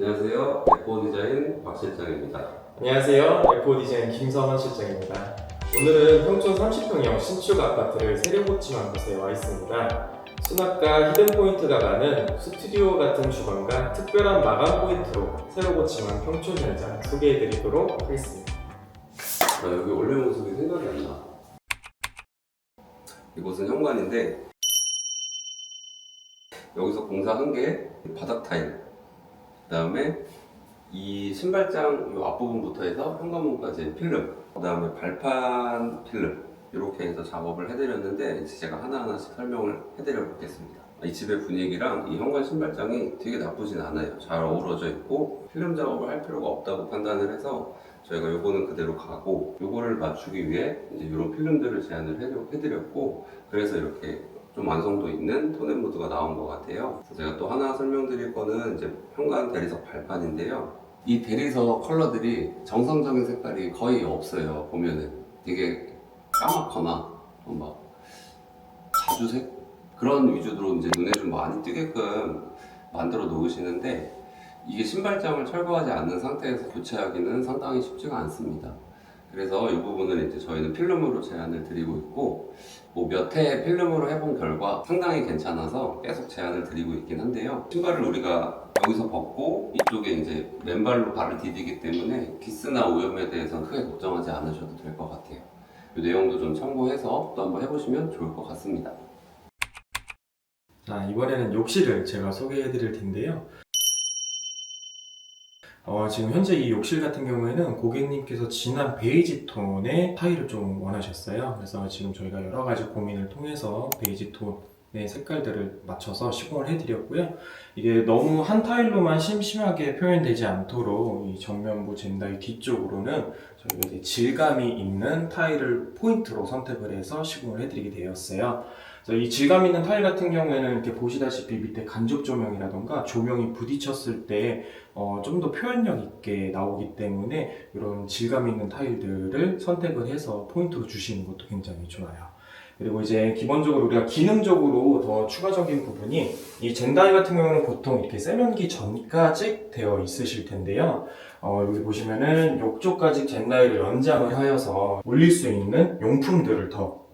안녕하세요. 에코 디자인 박 실장입니다. 안녕하세요. 에코 디자인 김성원 실장입니다. 오늘은 평촌 30평형 신축 아파트를 세려고침한 곳에 와 있습니다. 수납과 히든 포인트가 많은 스튜디오 같은 주방과 특별한 마감 포인트로 새로 고침한 평촌 현장 소개해드리도록 하겠습니다. 나 여기 원래 모습이 생각이 안 나. 이곳은 현관인데 여기서 공사한 게 바닥 타일, 그다음에 이 신발장 요 앞부분부터 해서 현관문까지 필름, 그다음에 발판 필름 이렇게 해서 작업을 해드렸는데 이제 제가 하나하나씩 설명을 해드려 보겠습니다. 이 집의 분위기랑 이 현관 신발장이 되게 나쁘진 않아요. 잘 어우러져 있고 필름 작업을 할 필요가 없다고 판단을 해서 저희가 요거는 그대로 가고 요거를 맞추기 위해 이제 이런 필름들을 제안을 해드- 해드렸고 그래서 이렇게 좀 완성도 있는 톤앤 무드가 나온 것 같아요. 제가 또 하나 설명드릴 거는 이제 현관 대리석 발판인데요. 이 대리석 컬러들이 정상적인 색깔이 거의 없어요. 보면은 되게 까맣거나 막 자주색 그런 위주로 이제 눈에 좀 많이 띄게끔 만들어 놓으시는데 이게 신발장을 철거하지 않는 상태에서 교체하기는 상당히 쉽지가 않습니다. 그래서 이 부분을 이제 저희는 필름으로 제안을 드리고 있고 뭐 몇 회 필름으로 해본 결과 상당히 괜찮아서 계속 제안을 드리고 있긴 한데요. 신발을 우리가 여기서 벗고 이쪽에 이제 맨발로 발을 디디기 때문에 기스나 오염에 대해서는 크게 걱정하지 않으셔도 될 것 같아요. 이 내용도 좀 참고해서 또 한번 해보시면 좋을 것 같습니다. 자, 이번에는 욕실을 제가 소개해 드릴 텐데요. 어, 지금 현재 이 욕실 같은 경우에는 고객님께서 진한 베이지 톤의 타일을 좀 원하셨어요. 그래서 지금 저희가 여러 가지 고민을 통해서 베이지 톤의 색깔들을 맞춰서 시공을 해드렸고요. 이게 너무 한 타일로만 심심하게 표현되지 않도록 이 전면부 젠다이 뒤쪽으로는 저희가 이제 질감이 있는 타일을 포인트로 선택을 해서 시공을 해드리게 되었어요. 이 질감 있는 타일 같은 경우에는 이렇게 보시다시피 밑에 간접 조명이라던가 조명이 부딪혔을 때 어, 좀 더 표현력 있게 나오기 때문에 이런 질감 있는 타일들을 선택을 해서 포인트로 주시는 것도 굉장히 좋아요. 그리고 이제 기본적으로 우리가 기능적으로 더 추가적인 부분이 이 젠다이 같은 경우는 보통 이렇게 세면기 전까지 되어 있으실 텐데요. 어, 여기 보시면은 욕조까지 젠다이를 연장을 하여서 올릴 수 있는 용품들을 더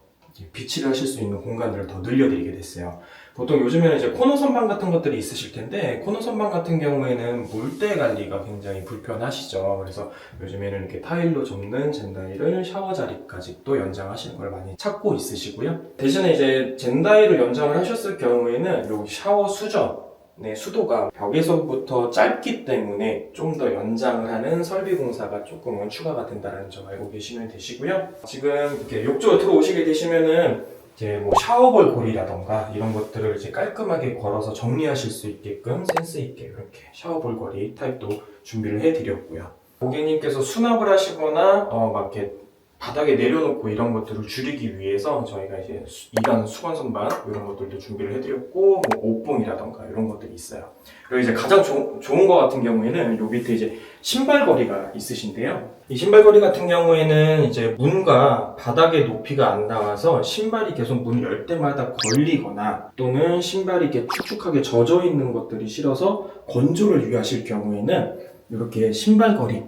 비치를 하실 수 있는 공간들을 더 늘려드리게 됐어요. 보통 요즘에는 이제 코너 선반 같은 것들이 있으실 텐데 코너 선반 같은 경우에는 물때 관리가 굉장히 불편하시죠. 그래서 요즘에는 이렇게 타일로 접는 젠다이를 샤워 자리까지 또 연장하시는 걸 많이 찾고 있으시고요. 대신에 이제 젠다이를 연장을 하셨을 경우에는 여기 샤워 수전 네, 수도가 벽에서부터 짧기 때문에 좀 더 연장을 하는 설비 공사가 조금은 추가가 된다는 점 알고 계시면 되시고요. 지금 이렇게 욕조로 들어오시게 되시면은 이제 뭐 샤워볼 고리라던가 이런 것들을 이제 깔끔하게 걸어서 정리하실 수 있게끔 센스 있게 이렇게 샤워볼 고리 타입도 준비를 해드렸고요. 고객님께서 수납을 하시거나 어, 막 이렇게 바닥에 내려놓고 이런 것들을 줄이기 위해서 저희가 이제 수- 2단 수건 선반 이런 것들도 준비를 해드렸고 뭐 옷봉이라던가 이런 것들이 있어요. 그리고 이제 가장 조- 좋은 것 같은 경우에는 요 밑에 이제 신발거리가 있으신데요. 이 신발거리 같은 경우에는 이제 문과 바닥의 높이가 안 나와서 신발이 계속 문열 때마다 걸리거나 또는 신발이 이렇게 축축하게 젖어 있는 것들이 싫어서 건조를 위하실 경우에는 이렇게 신발거리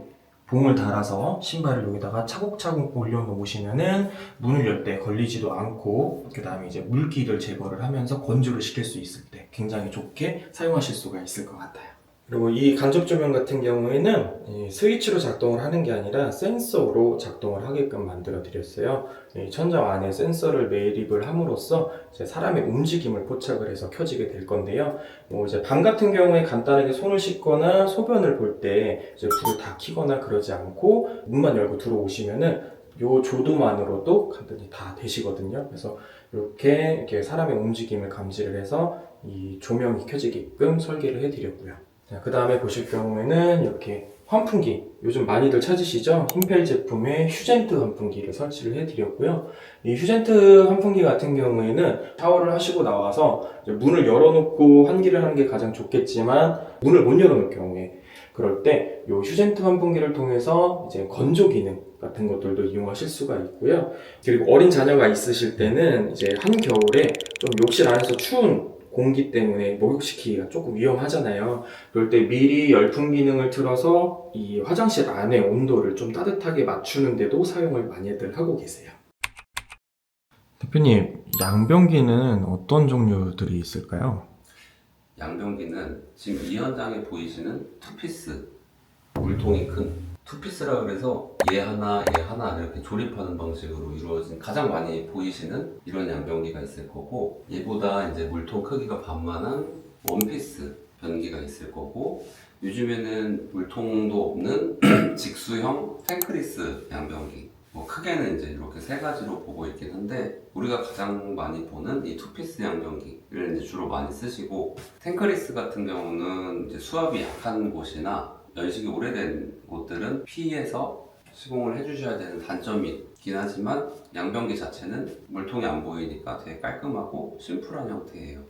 봉을 달아서 신발을 여기다가 차곡차곡 올려놓으시면은 문을 열 때 걸리지도 않고 그 다음에 이제 물기를 제거를 하면서 건조를 시킬 수 있을 때 굉장히 좋게 사용하실 수가 있을 것 같아요. 그리고 이 간접 조명 같은 경우에는 이 스위치로 작동을 하는 게 아니라 센서로 작동을 하게끔 만들어 드렸어요. 이 천장 안에 센서를 매립을 함으로써 사람의 움직임을 포착을 해서 켜지게 될 건데요. 뭐 이제 방 같은 경우에 간단하게 손을 씻거나 소변을 볼 때 이제 불을 다 켜거나 그러지 않고 문만 열고 들어오시면은 요 조도만으로도 간단히 다 되시거든요. 그래서 이렇게 이렇게 사람의 움직임을 감지를 해서 이 조명이 켜지게끔 설계를 해드렸고요. 그 다음에 보실 경우에는 이렇게 환풍기 요즘 많이들 찾으시죠? 흰펠 제품의 휴젠트 환풍기를 설치를 해드렸고요. 이 휴젠트 환풍기 같은 경우에는 샤워를 하시고 나와서 문을 열어놓고 환기를 하는 게 가장 좋겠지만 문을 못 열어놓을 경우에 그럴 때 이 휴젠트 환풍기를 통해서 이제 건조 기능 같은 것들도 이용하실 수가 있고요. 그리고 어린 자녀가 있으실 때는 이제 한겨울에 좀 욕실 안에서 추운 공기 때문에 목욕시키기가 조금 위험하잖아요. 그럴 때 미리 열풍 기능을 틀어서 이 화장실 안의 온도를 좀 따뜻하게 맞추는데도 사용을 많이들 하고 계세요. 대표님, 양변기는 어떤 종류들이 있을까요? 양변기는 지금 이 현장에 보이시는 투피스 물통이 큰 투피스라 그래서 얘 하나 얘 하나 이렇게 조립하는 방식으로 이루어진 가장 많이 보이시는 이런 양변기가 있을 거고 얘보다 이제 물통 크기가 반만한 원피스 변기가 있을 거고 요즘에는 물통도 없는 직수형 팬크리스 양변기. 뭐 크게는 이제 이렇게 세 가지로 보고 있긴 한데 우리가 가장 많이 보는 이 투피스 양변기를 이제 주로 많이 쓰시고 탱크리스 같은 경우는 이제 수압이 약한 곳이나 연식이 오래된 곳들은 피해서 시공을 해주셔야 되는 단점이 있긴 하지만 양변기 자체는 물통이 안 보이니까 되게 깔끔하고 심플한 형태예요.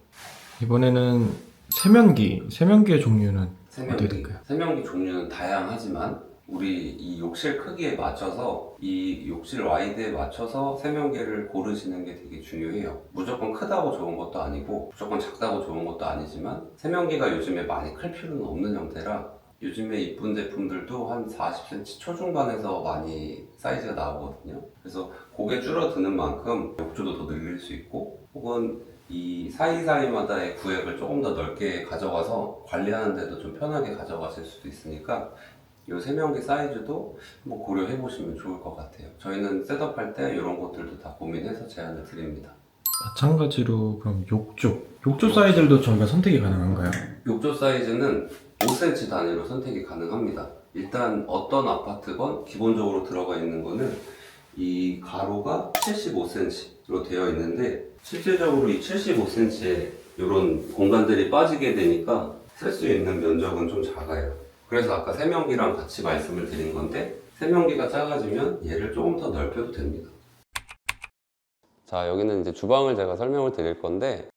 이번에는 세면기, 세면기의 종류는 어떻게 세면기. 될까요? 세면기 종류는 다양하지만 우리 이 욕실 크기에 맞춰서 이 욕실 와이드에 맞춰서 세면기를 고르시는 게 되게 중요해요. 무조건 크다고 좋은 것도 아니고 무조건 작다고 좋은 것도 아니지만 세면기가 요즘에 많이 클 필요는 없는 형태라 요즘에 이쁜 제품들도 한 40cm 초중반에서 많이 사이즈가 나오거든요. 그래서 고개 줄어드는 만큼 욕조도 더 늘릴 수 있고 혹은 이 사이사이마다의 구획을 조금 더 넓게 가져가서 관리하는데도 좀 편하게 가져가실 수도 있으니까 이 세면기 사이즈도 한번 고려해 보시면 좋을 것 같아요. 저희는 셋업할 때 이런 것들도 다 고민해서 제안을 드립니다. 마찬가지로 그럼 욕조, 욕조 사이즈들도 저희가 선택이 가능한가요? 욕조 사이즈는 5cm 단위로 선택이 가능합니다. 일단 어떤 아파트건 기본적으로 들어가 있는 거는 이 가로가 75cm로 되어 있는데 실질적으로 이 75cm에 이런 공간들이 빠지게 되니까 쓸 수 있는 면적은 좀 작아요. 그래서 아까 세면기랑 같이 말씀을 드린 건데 세면기가 작아지면 얘를 조금 더 넓혀도 됩니다. 자 여기는 이제 주방을 제가 설명을 드릴 건데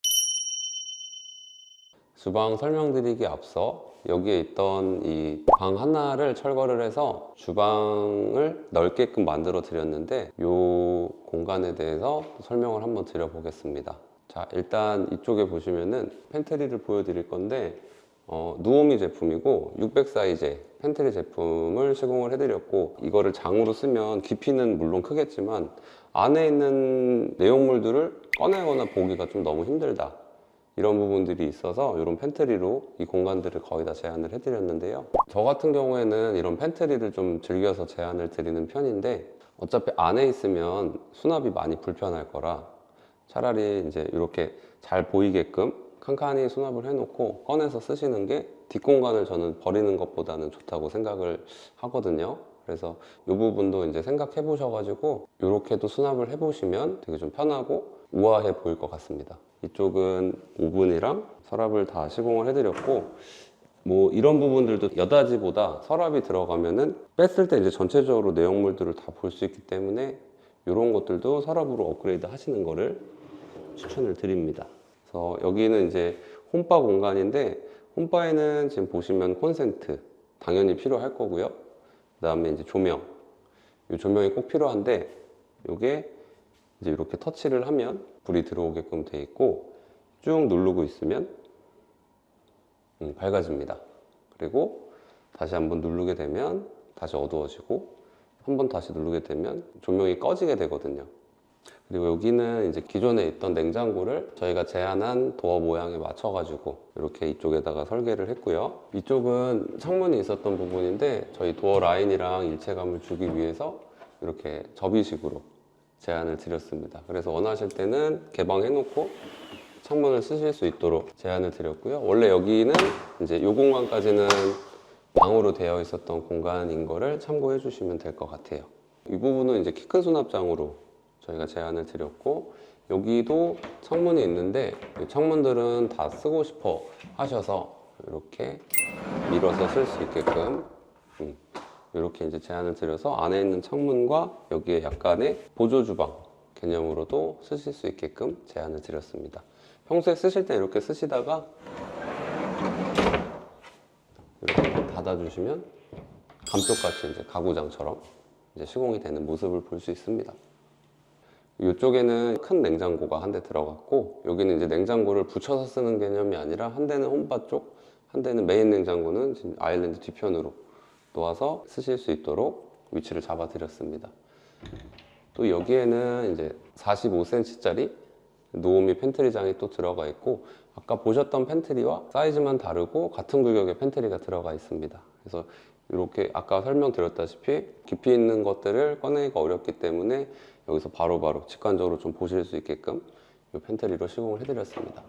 주방 설명드리기 앞서 여기에 있던 이 방 하나를 철거를 해서 주방을 넓게끔 만들어 드렸는데 이 공간에 대해서 설명을 한번 드려보겠습니다. 자 일단 이쪽에 보시면은 팬트리를 보여드릴 건데 어, 누오미 제품이고 600 사이즈의 팬트리 제품을 시공을 해드렸고 이거를 장으로 쓰면 깊이는 물론 크겠지만 안에 있는 내용물들을 꺼내거나 보기가 좀 너무 힘들다 이런 부분들이 있어서 이런 팬트리로 이 공간들을 거의 다 제한을 해드렸는데요 저 같은 경우에는 이런 팬트리를 좀 즐겨서 제한을 드리는 편인데 어차피 안에 있으면 수납이 많이 불편할 거라 차라리 이제 이렇게 잘 보이게끔 칸칸이 수납을 해놓고 꺼내서 쓰시는 게 뒷공간을 저는 버리는 것보다는 좋다고 생각을 하거든요. 그래서 이 부분도 이제 생각해 보셔가지고 이렇게도 수납을 해보시면 되게 좀 편하고 우아해 보일 것 같습니다. 이쪽은 오븐이랑 서랍을 다 시공을 해드렸고 뭐 이런 부분들도 여다지보다 서랍이 들어가면은 뺐을 때 이제 전체적으로 내용물들을 다 볼 수 있기 때문에 이런 것들도 서랍으로 업그레이드 하시는 거를 추천을 드립니다. 그래서 여기는 이제 홈바 공간인데 홈바에는 지금 보시면 콘센트 당연히 필요할 거고요. 그 다음에 이제 조명. 이 조명이 꼭 필요한데 이게 이제 이렇게 터치를 하면 불이 들어오게끔 돼 있고 쭉 누르고 있으면 음, 밝아집니다. 그리고 다시 한번 누르게 되면 다시 어두워지고 한 번 다시 누르게 되면 조명이 꺼지게 되거든요. 그리고 여기는 이제 기존에 있던 냉장고를 저희가 제안한 도어 모양에 맞춰 가지고 이렇게 이쪽에다가 설계를 했고요. 이쪽은 창문이 있었던 부분인데 저희 도어 라인이랑 일체감을 주기 위해서 이렇게 접이식으로 제안을 드렸습니다. 그래서 원하실 때는 개방해놓고 창문을 쓰실 수 있도록 제안을 드렸고요. 원래 여기는 이제 이 공간까지는 방으로 되어 있었던 공간인 거를 참고해 주시면 될 것 같아요. 이 부분은 이제 키 큰 수납장으로 저희가 제안을 드렸고 여기도 창문이 있는데 이 창문들은 다 쓰고 싶어 하셔서 이렇게 밀어서 쓸 수 있게끔 음, 이렇게 이제 제안을 드려서 안에 있는 창문과 여기에 약간의 보조 주방 개념으로도 쓰실 수 있게끔 제안을 드렸습니다. 평소에 쓰실 때 이렇게 쓰시다가 이렇게 닫아주시면 감쪽같이 이제 가구장처럼 이제 시공이 되는 모습을 볼 수 있습니다. 이쪽에는 큰 냉장고가 한 대 들어갔고 여기는 이제 냉장고를 붙여서 쓰는 개념이 아니라 한 대는 홈바 쪽, 한 대는 메인 냉장고는 아일랜드 뒤편으로 놓아서 쓰실 수 있도록 위치를 잡아 드렸습니다. 또 여기에는 이제 45cm짜리 노오미 팬트리장이 또 들어가 있고 아까 보셨던 팬트리와 사이즈만 다르고 같은 규격의 팬트리가 들어가 있습니다. 그래서 이렇게 아까 설명드렸다시피 깊이 있는 것들을 꺼내기가 어렵기 때문에 여기서 바로바로 직관적으로 좀 보실 수 있게끔 이 팬트리로 시공을 해드렸습니다.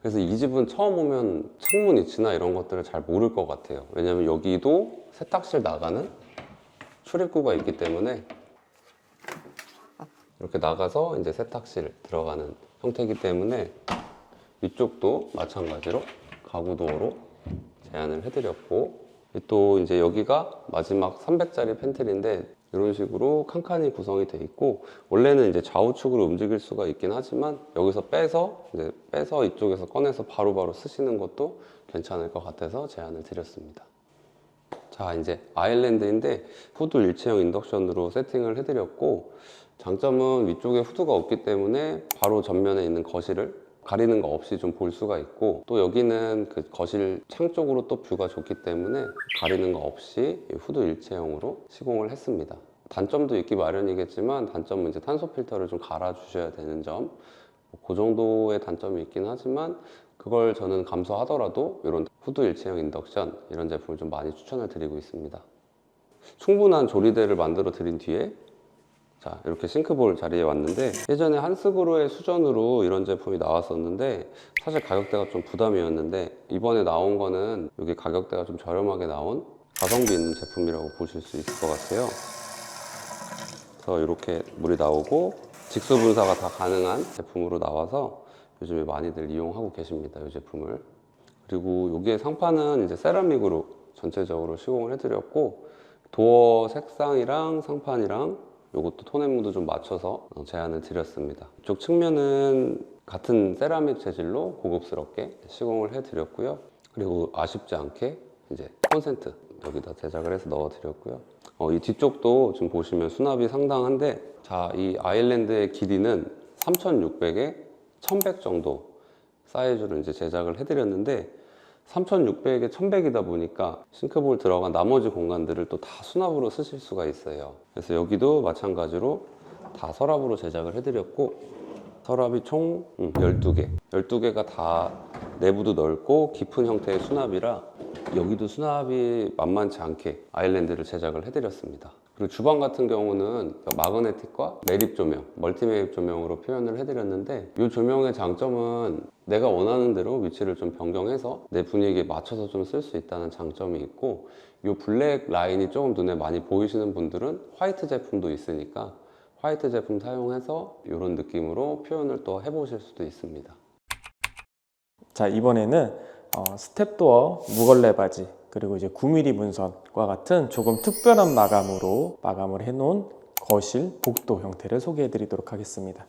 그래서 이 집은 처음 오면 창문 위치나 이런 것들을 잘 모를 것 같아요. 왜냐면 여기도 세탁실 나가는 출입구가 있기 때문에 이렇게 나가서 이제 세탁실 들어가는 형태이기 때문에 이쪽도 마찬가지로 가구 도어로 제안을 해드렸고 또 이제 여기가 마지막 300짜리 팬트리인데 이런 식으로 칸칸이 구성이 돼 있고 원래는 이제 좌우측으로 움직일 수가 있긴 하지만 여기서 빼서 이제 빼서 이쪽에서 꺼내서 바로 바로 쓰시는 것도 괜찮을 것 같아서 제안을 드렸습니다. 자 이제 아일랜드인데 후드 일체형 인덕션으로 세팅을 해드렸고 장점은 위쪽에 후드가 없기 때문에 바로 전면에 있는 거실을 가리는 거 없이 좀 볼 수가 있고 또 여기는 그 거실 창 쪽으로 또 뷰가 좋기 때문에 가리는 거 없이 이 후드 일체형으로 시공을 했습니다. 단점도 있기 마련이겠지만 단점은 이제 탄소 필터를 좀 갈아 주셔야 되는 점. 뭐그 정도의 단점이 있긴 하지만 그걸 저는 감수하더라도 이런 후드 일체형 인덕션 이런 제품을 좀 많이 추천을 드리고 있습니다. 충분한 조리대를 만들어 드린 뒤에 자 이렇게 싱크볼 자리에 왔는데 예전에 한스그로의 수전으로 이런 제품이 나왔었는데 사실 가격대가 좀 부담이었는데 이번에 나온 거는 여기 가격대가 좀 저렴하게 나온 가성비 있는 제품이라고 보실 수 있을 것 같아요. 그래서 이렇게 물이 나오고 직수 분사가 다 가능한 제품으로 나와서 요즘에 많이들 이용하고 계십니다 이 제품을. 그리고 여기에 상판은 이제 세라믹으로 전체적으로 시공을 해드렸고 도어 색상이랑 상판이랑 이것도 톤앤무드 좀 맞춰서 어, 제안을 드렸습니다. 이쪽 측면은 같은 세라믹 재질로 고급스럽게 시공을 해드렸고요. 그리고 아쉽지 않게 이제 콘센트 여기다 제작을 해서 넣어드렸고요. 어, 이 뒤쪽도 지금 보시면 수납이 상당한데 자, 이 아일랜드의 길이는 3,600에 1,100 정도 사이즈로 이제 제작을 해드렸는데 3600에 1100이다 보니까 싱크볼 들어간 나머지 공간들을 또 다 수납으로 쓰실 수가 있어요. 그래서 여기도 마찬가지로 다 서랍으로 제작을 해드렸고 서랍이 총 음, 12개. 12개가 다 내부도 넓고 깊은 형태의 수납이라 여기도 수납이 만만치 않게 아일랜드를 제작을 해드렸습니다. 그리고 주방 같은 경우는 마그네틱과 매립 조명, 멀티 매립 조명으로 표현을 해드렸는데 이 조명의 장점은 내가 원하는 대로 위치를 좀 변경해서 내 분위기에 맞춰서 좀 쓸 수 있다는 장점이 있고 이 블랙 라인이 조금 눈에 많이 보이시는 분들은 화이트 제품도 있으니까 화이트 제품 사용해서 이런 느낌으로 표현을 또 해보실 수도 있습니다. 자 이번에는 어, 스텝도어 무걸레 바지 그리고 이제 9mm 문선과 같은 조금 특별한 마감으로 마감을 해놓은 거실 복도 형태를 소개해 드리도록 하겠습니다.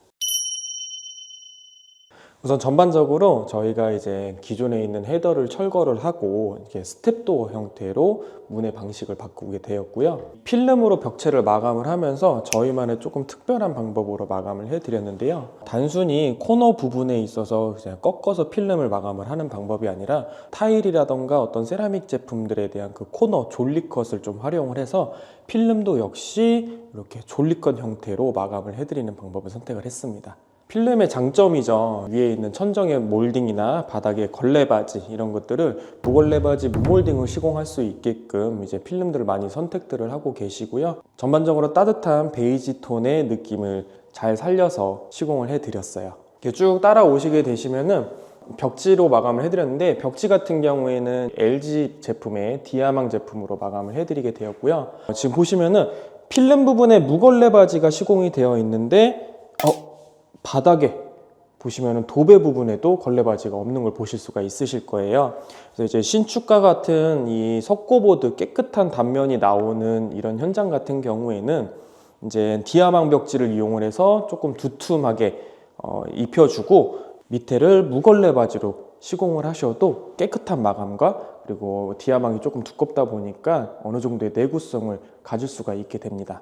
우선 전반적으로 저희가 이제 기존에 있는 헤더를 철거를 하고 이렇게 스텝도어 형태로 문의 방식을 바꾸게 되었고요. 필름으로 벽체를 마감을 하면서 저희만의 조금 특별한 방법으로 마감을 해드렸는데요. 단순히 코너 부분에 있어서 꺾어서 필름을 마감을 하는 방법이 아니라 타일이라던가 어떤 세라믹 제품들에 대한 그 코너 졸리컷을 좀 활용을 해서 필름도 역시 이렇게 졸리컷 형태로 마감을 해드리는 방법을 선택을 했습니다. 필름의 장점이죠. 위에 있는 천정의 몰딩이나 바닥의 걸레바지 이런 것들을 무걸레바지 무몰딩을 시공할 수 있게끔 이제 필름들을 많이 선택들을 하고 계시고요. 전반적으로 따뜻한 베이지 톤의 느낌을 잘 살려서 시공을 해드렸어요. 이렇게 쭉 따라오시게 되시면은 벽지로 마감을 해드렸는데 벽지 같은 경우에는 LG 제품의 디아망 제품으로 마감을 해드리게 되었고요. 지금 보시면은 필름 부분에 무걸레 바지가 시공이 되어 있는데 어, 바닥에 보시면은 도배 부분에도 걸레 바지가 없는 걸 보실 수가 있으실 거예요. 그래서 이제 신축과 같은 이 석고보드 깨끗한 단면이 나오는 이런 현장 같은 경우에는 이제 디아망 벽지를 이용을 해서 조금 두툼하게 어, 입혀주고 밑에를 무걸레 바지로 시공을 하셔도 깨끗한 마감과 그리고 디아망이 조금 두껍다 보니까 어느 정도의 내구성을 가질 수가 있게 됩니다.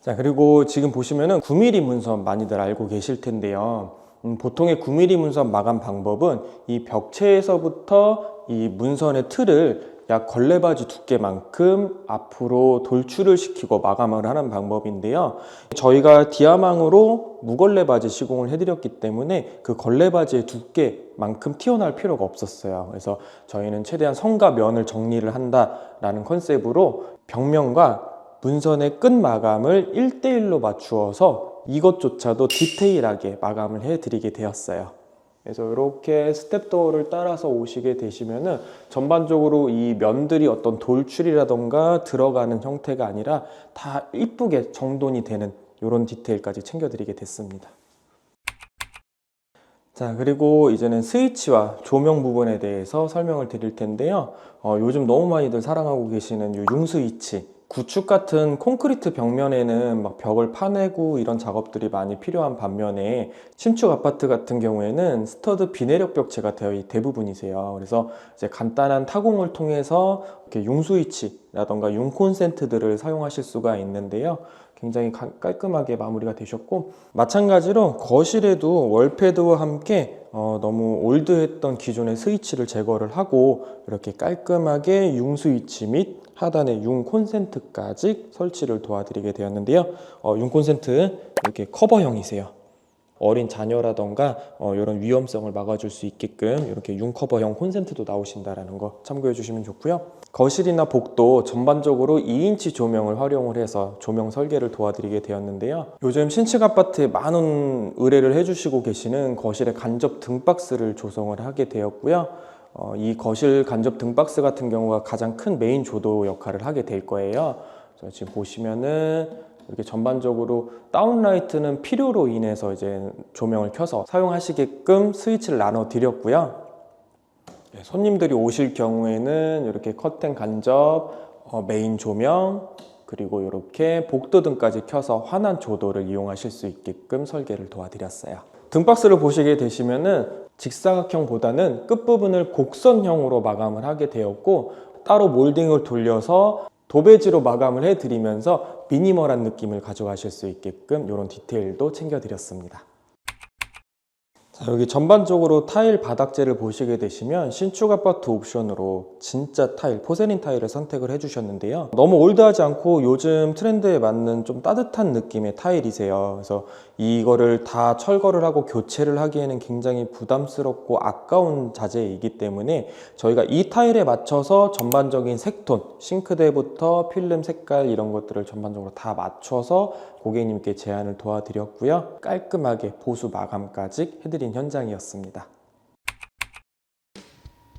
자, 그리고 지금 보시면은 9mm 문선 많이들 알고 계실 텐데요. 음, 보통의 9mm 문선 마감 방법은 이 벽체에서부터 이 문선의 틀을 약 걸레바지 두께만큼 앞으로 돌출을 시키고 마감을 하는 방법인데요. 저희가 디아망으로 무걸레바지 시공을 해드렸기 때문에 그 걸레바지의 두께만큼 튀어나올 필요가 없었어요. 그래서 저희는 최대한 성과 면을 정리를 한다라는 컨셉으로 벽면과 문선의 끝 마감을 1대1로 맞추어서 이것조차도 디테일하게 마감을 해드리게 되었어요. 그래서 이렇게 스텝도어를 따라서 오시게 되시면은 전반적으로 이 면들이 어떤 돌출이라던가 들어가는 형태가 아니라 다 이쁘게 정돈이 되는 이런 디테일까지 챙겨드리게 됐습니다. 자, 그리고 이제는 스위치와 조명 부분에 대해서 설명을 드릴 텐데요. 어, 요즘 너무 많이들 사랑하고 계시는 이 융 스위치. 구축 같은 콘크리트 벽면에는 막 벽을 파내고 이런 작업들이 많이 필요한 반면에 신축 아파트 같은 경우에는 스터드 비내력 벽체가 되어 대부분이세요. 그래서 이제 간단한 타공을 통해서 이렇게 융 스위치라던가 융 콘센트들을 사용하실 수가 있는데요. 굉장히 가- 깔끔하게 마무리가 되셨고 마찬가지로 거실에도 월패드와 함께 어, 너무 올드했던 기존의 스위치를 제거를 하고 이렇게 깔끔하게 융 스위치 및 하단에 융 콘센트까지 설치를 도와드리게 되었는데요. 어, 융 콘센트 이렇게 커버형이세요. 어린 자녀라던가 어, 이런 위험성을 막아줄 수 있게끔 이렇게 융 커버형 콘센트도 나오신다라는 거 참고해 주시면 좋고요. 거실이나 복도 전반적으로 2인치 조명을 활용을 해서 조명 설계를 도와드리게 되었는데요. 요즘 신축 아파트에 많은 의뢰를 해주시고 계시는 거실에 간접 등박스를 조성을 하게 되었고요. 어, 이 거실 간접 등박스 같은 경우가 가장 큰 메인 조도 역할을 하게 될 거예요. 지금 보시면은 이렇게 전반적으로 다운라이트는 필요로 인해서 이제 조명을 켜서 사용하시게끔 스위치를 나눠 드렸고요. 네, 손님들이 오실 경우에는 이렇게 커튼 간접, 어, 메인 조명, 그리고 이렇게 복도 등까지 켜서 환한 조도를 이용하실 수 있게끔 설계를 도와드렸어요. 등박스를 보시게 되시면은 직사각형보다는 끝부분을 곡선형으로 마감을 하게 되었고 따로 몰딩을 돌려서 도배지로 마감을 해드리면서 미니멀한 느낌을 가져가실 수 있게끔 이런 디테일도 챙겨드렸습니다. 자, 여기 전반적으로 타일 바닥재를 보시게 되시면 신축 아파트 옵션으로 진짜 타일, 포세린 타일을 선택을 해주셨는데요. 너무 올드하지 않고 요즘 트렌드에 맞는 좀 따뜻한 느낌의 타일이세요. 그래서 이거를 다 철거를 하고 교체를 하기에는 굉장히 부담스럽고 아까운 자재이기 때문에 저희가 이 타일에 맞춰서 전반적인 색톤, 싱크대부터 필름 색깔 이런 것들을 전반적으로 다 맞춰서 고객님께 제안을 도와드렸고요. 깔끔하게 보수 마감까지 해드린 현장이었습니다.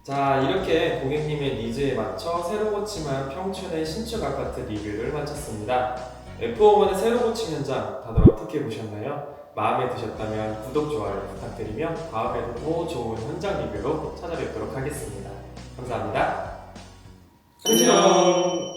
자 이렇게 고객님의 니즈에 맞춰 새로 고침한 평촌의 신축 아파트 리뷰를 마쳤습니다. F5만의 새로 고침 현장 다들 어떻게 보셨나요? 마음에 드셨다면 구독, 좋아요 부탁드리며 다음에도 더 좋은 현장 리뷰로 찾아뵙도록 하겠습니다. 감사합니다. 안녕.